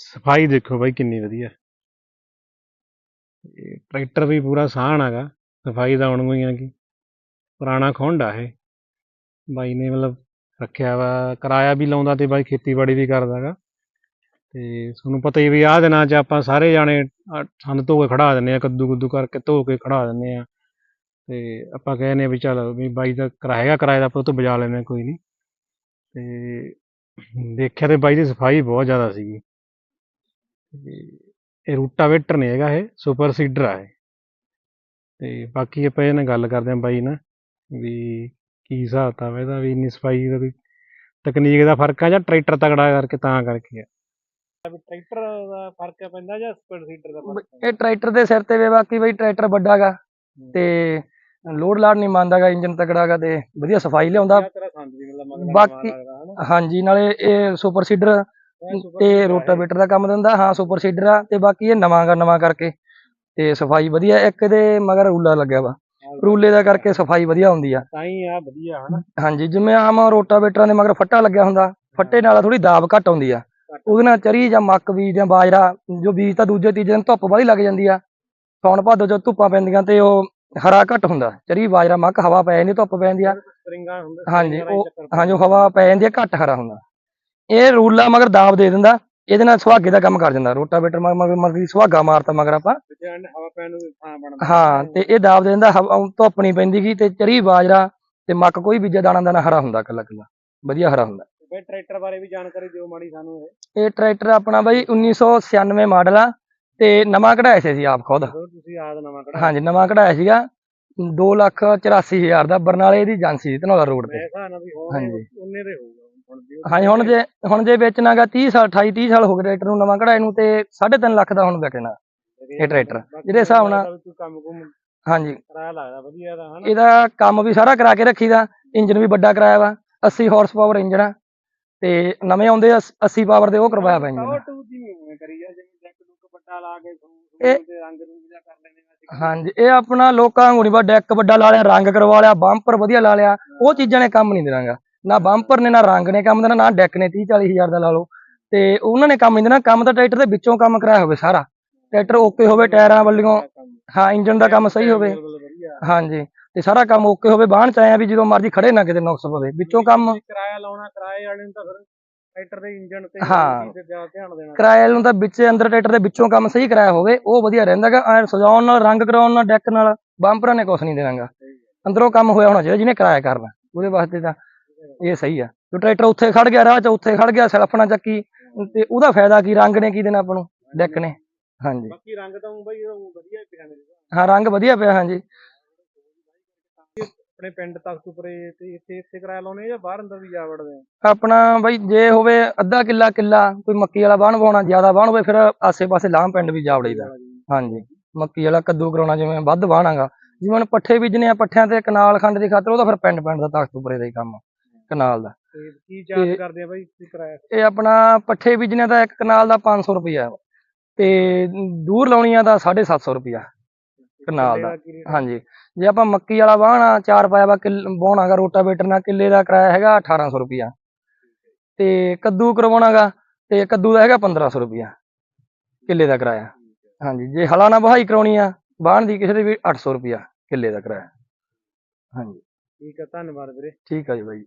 ਸਫ਼ਾਈ ਦੇਖੋ ਬਾਈ ਕਿੰਨੀ ਵਧੀਆ। ਇਹ ਟਰੈਕਟਰ ਵੀ ਪੂਰਾ ਸਾਹਣ ਹੈਗਾ, ਸਫ਼ਾਈ ਦਾ ਹੁਣ ਕੋਈ ਕੀ, ਪੁਰਾਣਾ ਖੁੰਡ ਆ ਇਹ। ਬਾਈ ਨੇ ਮਤਲਬ ਰੱਖਿਆ ਵਾ, ਕਿਰਾਇਆ ਵੀ ਲਾਉਂਦਾ ਤੇ ਬਾਈ ਖੇਤੀਬਾੜੀ ਵੀ ਕਰਦਾ ਗਾ ਤੇ ਤੁਹਾਨੂੰ ਪਤਾ ਹੀ ਵੀ ਆਹ ਦਿਨਾਂ 'ਚ ਆਪਾਂ ਸਾਰੇ ਜਾਣੇ ਆਹ ਸੰਦ ਧੋ ਕੇ ਖੜਾ ਦਿੰਦੇ ਆ ਕੱਦੂ ਕੁੱਦੂ ਕਰਕੇ ਧੋ ਕੇ ਖੜਾ ਦਿੰਦੇ ਆ ਤੇ ਆਪਾਂ ਕਹਿੰਦੇ ਆ ਵੀ ਚੱਲ ਵੀ ਬਾਈ ਦਾ ਕਿਰਾਇਆ ਹੈਗਾ, ਕਿਰਾਏ ਦਾ ਆਪਾਂ ਤੋਂ ਬਜਾ ਲੈਂਦੇ ਹਾਂ, ਕੋਈ ਨਹੀਂ। ਤੇ ਦੇਖਿਆ ਤੇ ਬਾਈ ਦੀ ਸਫ਼ਾਈ ਬਹੁਤ ਜ਼ਿਆਦਾ ਸੀਗੀ। ਇਹ ਰੂਟਾਵੇਟਰ ਨਹੀਂ ਹੈਗਾ ਇਹ ਸੁਪਰ ਸੀਡਰ ਆ ਇਹ। ਤੇ ਬਾਕੀ ਆਪਾਂ ਇਹ ਨਾਲ ਗੱਲ ਕਰਦੇ ਹਾਂ ਬਾਈ ਨਾਲ ਵੀ ਕੀ ਹਿਸਾਬ ਹੈ ਇਹਦਾ ਵੀ ਇੰਨੀ ਸਫ਼ਾਈ ਦਾ ਕੋਈ ਤਕਨੀਕ ਦਾ ਫ਼ਰਕ ਆ ਜਾਂ ਟਰੈਕਟਰ ਤਗੜਾ ਕਰਕੇ ਤਾਂ ਕਰਕੇ ਆ? ਟਰੈਕਟਰ ਦਾ ਫ਼ਰਕ ਪੈਂਦਾ ਜਾਂ ਸੁਪਰ ਸੀਡਰ ਦਾ ਇਹ ਟਰੈਕਟਰ ਦੇ ਸਿਰ ਤੇ ਵੇ ਬਾਕੀ ਬਈ ਟਰੈਕਟਰ ਵੱਡਾ ਗਾ ਤੇ ਲੋਡ ਲਾਡ ਨਹੀਂ ਮੰਨਦਾਗਾ ਇੰਜਨ ਤਕੜਾ ਗਾ ਤੇ ਵਧੀਆ ਸਫ਼ਾਈ ਲਿਆਉਂਦਾ। ਵੀ ਬਾਕੀ- ਹਾਂਜੀ ਨਾਲੇ ਇਹ ਸੁਪਰ ਸੀਡਰ ਤੇ ਰੋਟਾਵੇਟਰ ਦਾ ਕੰਮ ਦਿੰਦਾ ਹਾਂ ਸੁਪਰ ਸੀਡਰ ਆ ਤੇ ਬਾਕੀ ਇਹ ਨਵਾਂ ਗਾ ਨਵਾਂ ਕਰਕੇ। ਤੇ ਸਫ਼ਾਈ ਵਧੀਆ ਇੱਕ ਇਹਦੇ ਮਗਰ ਰੂਲਾ ਲੱਗਿਆ ਵਾ। ਰੂਲੇ ਦਾ ਕਰਕੇ ਸਫ਼ਾਈ ਵਧੀਆ ਹੁੰਦੀ ਆ। ਤਾਂ ਹੀ ਆ ਵਧੀਆ ਹਨਾ। ਹਾਂਜੀ ਜਿਵੇਂ ਆਮ ਰੋਟਾਵੇਟਰਾਂ ਦੇ ਮਗਰ ਫੱਟਾ ਲੱਗਿਆ ਹੁੰਦਾ ਫੱਟੇ ਨਾਲ ਥੋੜੀ ਦਾਬ ਘੱਟ ਆਉਂਦੀ ਆ। ਉਹਦੇ ਨਾਲ ਚਰੀ ਜਾਂ ਮੱਕ ਬੀਜ ਜਾਂ ਬਾਜਰਾ ਜੋ ਬੀਜ ਤਾਂ ਦੂਜੇ ਤੀਜੇ ਦਿਨ ਧੁੱਪ ਵਾਲੀ ਲੱਗ ਜਾਂਦੀ ਆ। ਸੌਣ ਭਾਦੋ ਜੋ ਧੁੱਪਾਂ ਪੈਂਦੀਆਂ ਤੇ ਉਹ ਹਰਾ ਘੱਟ ਹੁੰਦਾ। ਚਰੀ ਬਾਜਰਾ ਮੱਕ ਹਵਾ ਪੈ ਜਾਂਦੀ ਧੁੱਪ ਪੈ ਜਾਂਦੀ ਆ। ਹਾਂਜੀ ਉਹ ਹਾਂਜੀ ਹਵਾ ਪੈ ਜਾਂਦੀ ਆ ਘੱਟ ਹਰਾ ਹੁੰਦਾ। ਇਹ ਰੂਲਾ ਮਗਰ ਦਾਬ ਦੇ ਦਿੰਦਾ ਇਹਦੇ ਨਾਲ ਸੁਹਾਗੇ ਦਾ ਕੰਮ ਕਰ ਜਾਂਦਾ ਰੋਟਾਵੇਟਰ ਮਗਰ ਮਗਰ ਮਗਰ ਸੁਹਾਗਾ ਮਾਰਤਾ ਮਗਰ ਆਪਾਂ। ਹਵਾ ਪੈਣ ਨੂੰ ਥਾਂ ਬਣਦਾ। ਹਾਂ ਤੇ ਇਹ ਦਾਬ ਦੇ ਦਿੰਦਾ ਹਵਾ ਧੁੱਪ ਨਹੀਂ ਪੈਂਦੀ ਗੀ ਤੇ ਚਰੀ ਬਾਜਰਾ ਤੇ ਮੱਕ ਕੋਈ ਬੀਜਾ ਦਾਣਾ ਦਾਣਾ ਹਰਾ ਹੁੰਦਾ ਕੱਲਾ ਕੱਲਾ। ਵਧੀਆ ਹਰਾ ਹੁੰਦਾ। ਬਈ ਟਰੈਕਟਰ ਬਾਰੇ ਵੀ ਜਾਣਕਾਰੀ ਦਿਓ ਮਾੜੀ ਸਾਨੂੰ ਇਹ। ਇਹ ਟਰੈਕਟਰ ਆਪਣਾ ਬਾਈ 1996 ਮਾਡਲ ਆ ਤੇ ਨਵਾਂ ਕਢਾਇਆ ਸੀ ਆਪ ਖੁਦ। ਤੁਸੀਂ ਨਵਾਂ ਹਾਂਜੀ ਨਵਾਂ ਕਢਾਇਆ ਸੀਗਾ। 2 ਲੱਖ 84 ਹਜ਼ਾਰ ਦਾ ਬਰਨਾਲੇ ਦੀ ਏਜੰਸੀ ਧਨੌਲਾ ਰੋਡ ਤੇ। ਹਾਂਜੀ। ਉਹਨੇ ਦੇ ਹੋਊਗਾ। ਹਾਂਜੀ ਹੁਣ ਜੇ ਹੁਣ ਜੇ ਵੇਚਣਾਗਾ 30 ਸਾਲ 28 30 ਸਾਲ ਹੋ ਗਏ ਟਰੈਕਟਰ ਨੂੰ ਨਵਾਂ ਕਢਾਏ ਨੂੰ ਤੇ 3.5 ਲੱਖ ਦਾ ਹੁਣ ਵਿਕਣਾ ਇਹ ਟਰੈਕਟਰ। ਜਿਹਦੇ ਹਿਸਾਬ ਨਾਲ- ਹਾਂਜੀ। ਕਰਾਇਆ ਲੱਗਦਾ ਵਧੀਆ ਦਾ ਹਨਾ? ਇਹਦਾ ਕੰਮ ਵੀ ਸਾਰਾ ਕਰਾ ਕੇ ਰੱਖੀਦਾ ਇੰਜਨ ਵੀ ਵੱਡਾ ਕਰਾਇਆ ਵਾ 80 ਹਾਰਸ ਪਾਵਰ ਇੰਜਨ ਆ ਤੇ ਨਵੇਂ ਆਉਂਦੇ ਆ 80 ਪਾਵਰ ਦੇ ਉਹ ਕਰਵਾਇਆ ਪਿਆ ਇੰਜਨ। ਟੂ ਦੀ ਉਵੇਂ ਕਰੀ ਆ ਜਿਵੇਂ ਡੈਕ ਡੁੱਕ ਵੱਡਾ ਲਾ ਕੇ ਇਹ- ਤੇ ਰੰਗ ਰੂੰਗ ਜਿਹਾ ਕਰ ਲੈਂਦੇ ਆ ਅਸੀਂ। ਹਾਂਜੀ ਇਹ ਆਪਣਾ ਲੋਕਾਂ ਨੀ ਬਾ ਡੈਕ ਵੱਡਾ ਲਾ ਲਿਆ ਰੰਗ ਕਰਵਾ ਲਿਆ ਬੰਪਰ ਵਧੀਆ ਲਾ ਲਿਆ ਉਹ ਚੀਜ਼ਾਂ ਨੇ ਕੰਮ ਨਹੀਂ ਦੇਣਾਗਾ। ਨਾ ਬੰਪਰ ਨੇ ਨਾ ਰੰਗ ਨੇ ਕੰਮ ਦੇਣਾ ਨਾ ਡੈਕ ਨੇ 30 40 ਹਜ਼ਾਰ ਦਾ ਲਾ ਲਓ। ਤੇ ਉਹਨਾਂ ਨੇ ਕੰਮ ਨਹੀਂ ਦੇਣਾ ਕੰਮ ਤਾਂ ਟਰੈਕਟਰ ਦੇ ਵਿੱਚੋਂ ਕੰਮ ਕਰਾਇਆ ਹੋਵੇ ਸਾਰਾ। ਟਰੈਕਟਰ ਓਕੇ ਹੋਵੇ ਟਾਇਰਾਂ ਵੱਲੋਂ ਹਾਂ ਇੰਜਨ ਦਾ ਕੰਮ ਸਹੀ ਹੋਵੇ। ਹਾਂਜੀ ਤੇ ਸਾਰਾ ਕੰਮ ਓਕੇ ਹੋਵੇ ਬਾਹਣ ਚ ਆਇਆ ਵੀ ਜਦੋਂ ਮਰਜ਼ੀ ਖੜੇ ਨਾ ਕਿਤੇ ਨੁਕਸ ਪਵੇ। ਵਿੱਚੋਂ ਕੰਮ ਕਿਰਾਇਆ ਲਾਉਣਾ ਕਿਰਾਏ ਵਾਲੇ ਨੂੰ ਤਾਂ ਫਿਰ ਟਰੈਕਟਰ ਦੇ ਇੰਜਨ ਤੇ ਹਾਂ। ਧਿਆਨ ਦੇਣਾ। ਕਿਰਾਏ ਨੂੰ ਤਾਂ ਵਿੱਚ ਅੰਦਰ ਟਰੈਕਟਰ ਦੇ ਵਿੱਚੋਂ ਕੰਮ ਸਹੀ ਕਰਾਇਆ ਹੋਵੇ ਉਹ ਵਧੀਆ ਰਹਿੰਦਾਗਾ ਐ ਸਜਾਉਣ ਨਾਲ ਰੰਗ ਕਰਾਉਣ ਨਾਲ ਡੈਕ ਨਾਲ ਬੰਪਰਾਂ ਨੇ ਕੁਛ ਨਹੀਂ ਦੇਣਾਗਾ। ਅੰਦਰੋਂ ਕੰਮ ਹੋਇਆ ਹੋਣਾ ਚਾਹੀਦਾ ਜਿਹਨੇ ਕਿਰਾਇਆ ਕਰਨਾ। ਉਹਦੇ ਵਾਸਤੇ ਤਾਂ ਇਹ ਸਹੀ ਆ। ਜੋ ਟਰੈਕਟਰ ਉੱਥੇ ਖੜ ਗਿਆ ਰਾਹ 'ਚ ਉੱਥੇ ਖੜ ਗਿਆ ਸਲਫਣਾ ਚੱਕੀ। ਤੇ ਉਹਦਾ ਫਾਇਦਾ ਕੀ ਰੰਗ ਨੇ ਕੀ ਦੇਣਾ ਆਪਾਂ ਨੂੰ? ਡੈਕ ਨੇ। ਹਾਂਜੀ। ਬਾਕੀ ਰੰਗ ਤਾਂ ਬਈ ਉਹ ਵਧੀਆ ਪਿਆ। ਹਾਂ ਰੰਗ ਵਧੀਆ ਪਿਆ ਹਾਂਜੀ। ਆਪਣੇ ਪਿੰਡ ਤਖਤੂਪੁਰੇ ਤੇ ਇੱਥੇ ਇੱਥੇ ਕਿਰਾਇਆ ਲਾਉਣੇ ਜਾਂ ਬਾਹਰ ਅੰਦਰ ਵੀ ਜਾ ਵੜਦੇ ਆ? ਆਪਣਾ ਬਈ ਜੇ ਹੋਵੇ ਅੱਧਾ ਕਿੱਲਾ ਕਿੱਲਾ ਕੋਈ ਮੱਕੀ ਵਾਲਾ ਬਾਣ ਪਾਉਣਾ ਜ਼ਿਆਦਾ ਬਾਣ ਹੋਵੇ ਫਿਰ ਆਸੇ-ਪਾਸੇ ਲਾਮ ਪਿੰਡ ਵੀ ਜਾ ਵੜੀਦਾ। ਹਾਂਜੀ। ਮੱਕੀ ਵਾਲਾ ਕੱਦੂ ਕਰਾਉਣਾ ਜਿਵੇਂ ਵੱਧ ਵਾਹਣਾਗਾ। ਜਿਵੇਂ ਹੁਣ ਪੱਠੇ ਬੀਜਣੇ ਆ ਪੱਠਿਆਂ ਤੇ ਕਨਾਲ ਖੰਡ ਦੀ ਖਾਤਰ ਉਹਦਾ ਫਿਰ ਪਿੰਡ ਪਿੰਡ ਦਾ ਤਖਤੂਪੁਰੇ ਦਾ ਹੀ ਕੰਮ ਕਨਾਲ ਦਾ। ਤੇ ਕੀ ਚਾਰਜ ਤੇ- ਕਰਦੇ ਆ ਬਾਈ ਕੀ ਕਿਰਾਇਆ? ਇਹ ਆਪਣਾ ਪੱਠੇ ਬੀਜਣੇ ਦਾ ਇੱਕ ਕਨਾਲ ਦਾ 500 ਰੁਪਿਆ ਤੇ ਦੂਰ ਲਾਉਣੀਆਂ ਦਾ 750 ਰੁਪਿਆ ਕਨਾਲ ਦਾ? ਹਾਂਜੀ। ਜੇ ਆਪਾਂ ਮੱਕੀ ਵਾਲਾ ਵਾਹਣਾ ਚਾਰ ਪਾਇਆ ਵਾ ਵਾਹਣਾਗਾ ਰੋਟਾਵੇਟਰ ਨਾਲ ਕਿੱਲੇ ਦਾ ਕਿਰਾਇਆ ਹੈਗਾ 1800 ਰੁਪਿਆ ਤੇ ਕੱਦੂ ਕਰਵਾਉਣਾਗਾ ਤੇ ਕੱਦੂ ਦਾ ਹੈਗਾ 1500 ਰੁਪਿਆ ਕਿੱਲੇ ਦਾ ਕਿਰਾਇਆ। ਹਾਂਜੀ ਜੇ ਹਲਾ ਨਾ ਵਹਾਈ ਕਰਾਉਣੀ ਆ ਵਾਹਣ ਦੀ ਕਿਸੇ ਦੇ ਵੀ 800 ਰੁਪਿਆ ਕਿੱਲੇ ਦਾ ਕਿਰਾਇਆ। ਹਾਂਜੀ। ਠੀਕ ਆ ਧੰਨਵਾਦ ਵੀਰੇ। ਠੀਕ ਆ ਜੀ ਬਾਈ।